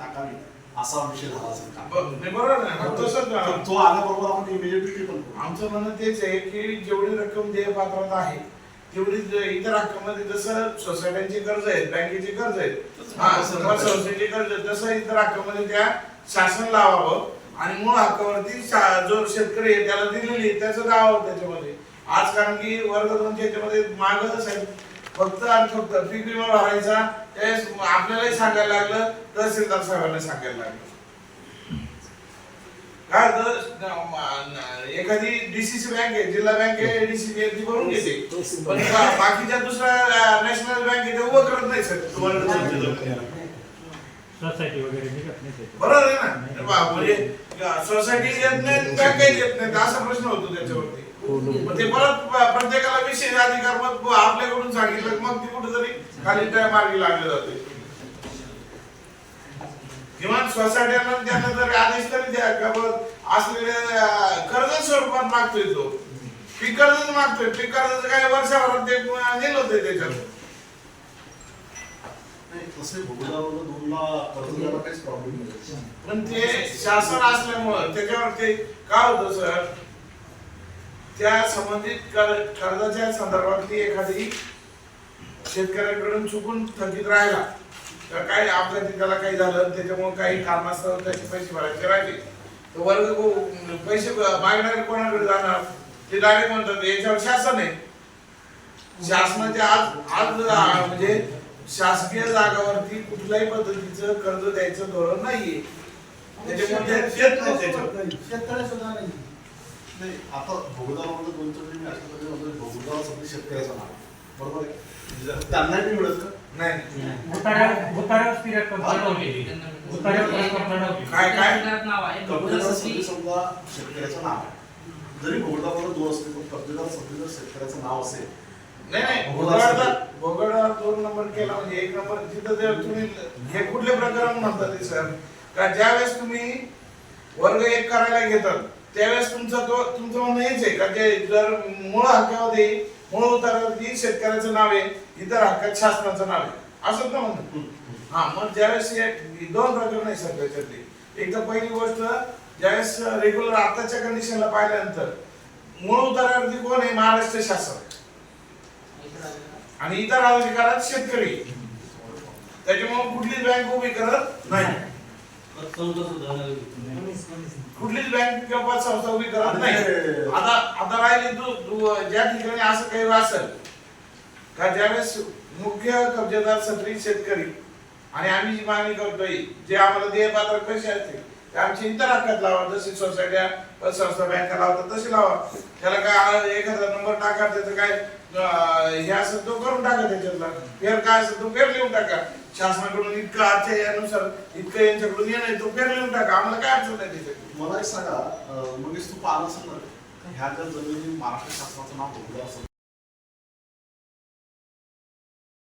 टाकावी असा विषय झाला असेल का? बरोबर ना तसंच तर. तो आल्याबरोबर आपण इमिजिएटली पण करू. आमचं म्हणणं तेच आहे की जेवढी रक्कम देय पात्रता आहे तेवढी इतर हक्कामध्ये जसं सोसायट्यांची कर्ज आहेत बँकेची कर्ज आहेत हा संस्थेची कर्ज आहेत, तसं इतर हक्कामध्ये त्या शासन लावावं. आणि मूळ हक्कावरती शा- जो शेतकरी आहे त्याला दिलेली आहे, त्याचं लावावं त्याच्यामध्ये. आज कारण की वर्ग दोनच्या याच्यामध्ये माग साहेब फक्त आणि फक्त पीक विमा भरायचा त्यावेळेस आपल्यालाही सांगायला लागलं तहसीलदार साहेबांना सांगायला लागलं. काय एखादी डीसीसी बँक आहे जिल्हा बँक आहे डीसीसी ती भरून घेते. पण बाकीच्या दुसऱ्या नॅशनल बँक आहे ते उभं करत नाही सर लोक. सोसायटी वगैरे निघत नाही त्याच्यात. बरोबर आहे ना? म्हणजे सोसायटी येत नाही बँक येत नाही असा प्रश्न होतो त्याच्यावरती. ते परत प्रत्येकाला विशेष अधिकार मग आपल्याकडून सांगितलं की मग ती कुठेतरी खाली त्या मार्गी लागले जाते. किमान सोसायट्यांना त्यांना जर आदेश तरी द्या का बघ असलेले कर्ज स्वरूपात मागतोय तो. पीक कर्जच मागतोय. पीक कर्जाचं काय वर्षाभरात ते नेलं होते त्याच्यात. नाही, तसे भोगदाराला दोनला कर्ज द्यायला काहीच प्रॉब्लेम नाही. पण ते शासन असल्यामुळं त्याच्यावर ते काय होतं सर? त्या संबंधित कर्जाच्या संदर्भातली एखादी शेतकऱ्याकडून चुकून थकीत राहिला तर काही अपघाती त्याला काही झालं त्याच्यामुळे काही कारणास्तव त्याचे पैसे भरायचे राहिले. तर वर्ग पैसे मागणारे कोणाकडे जाणार? ते डायरेक्ट म्हणतात याच्यावर शासन आहे. शासनाच्या आज आज म्हणजे शासकीय जागावरती कुठल्याही पद्धतीचं कर्ज द्यायचं धोरण नाहीये. त्याच्यामध्ये त्याच्यावर शेतकरी सुद्धा नाही नाही आता मी अशा पद्धतीने सगळी शेतकऱ्याचं आहे. बरोबर आहे? त्यांनाही नाही मिळत का? काय काय? सगळी समजा शेतकऱ्याचं नाव आहे. जरी भोगदारामध्ये दोन असतील पण कब्जेदार सगळी जर शेतकऱ्याचं नाव असेल नाही नाही. दोन नंबर केला म्हणजे एक नंबर तिथं जर तुम्ही हे कुठले प्रकरण म्हणतात ते सर? का ज्यावेळेस तुम्ही वर्ग एक करायला घेतात त्यावेळेस तुमचा तो तुमचं म्हणणं हेच आहे का जे जर मूळ हक्कामध्ये मूळ उतारावरती शेतकऱ्याचं नाव आहे इतर हक्कात शासनाचं नाव आहे. असंच ना म्हणणं. हा मग ज्यावेळेस हे दोन प्रकरण आहे सर त्याच्यातली. एक तर पहिली गोष्ट ज्यावेळेस रेग्युलर आताच्या कंडिशनला पाहिल्यानंतर मूळ उतारावरती कोण आहे? महाराष्ट्र शासन. आणि इतर अधिकारात शेतकरी. त्याच्यामुळे कुठलीच बँक उभी करत नाही. कुठलीच बँक किंवा संस्था उभी करत नाही. आता आता राहिली तू तू ज्या ठिकाणी असं काही असेल का ज्यावेळेस मुख्य कब्जेदार सत्री शेतकरी आणि आम्ही जी मागणी करतोय जे आम्हाला देयपात्र पैसे असतील ते आमची इतर हक्कात लावा. जसे सोसायट्या संस्था बँका लावतात तसे लावा. त्याला काय एखादा नंबर टाका त्याचं काय हे असं तो करून टाका त्याच्यातला. फेर काय असेल तो फेर लिहून टाका. शासनाकडून इतकं आजच्या यानुसार इतकं यांच्याकडून येणं तो फेर लिहून टाका. आम्हाला काय अडचण नाही तिथे मला एक सांगा म्हणजे मग तू पाहिलं असेल ना ह्या ज्या जमिनी महाराष्ट्र शासनाचं नाव बोललं असेल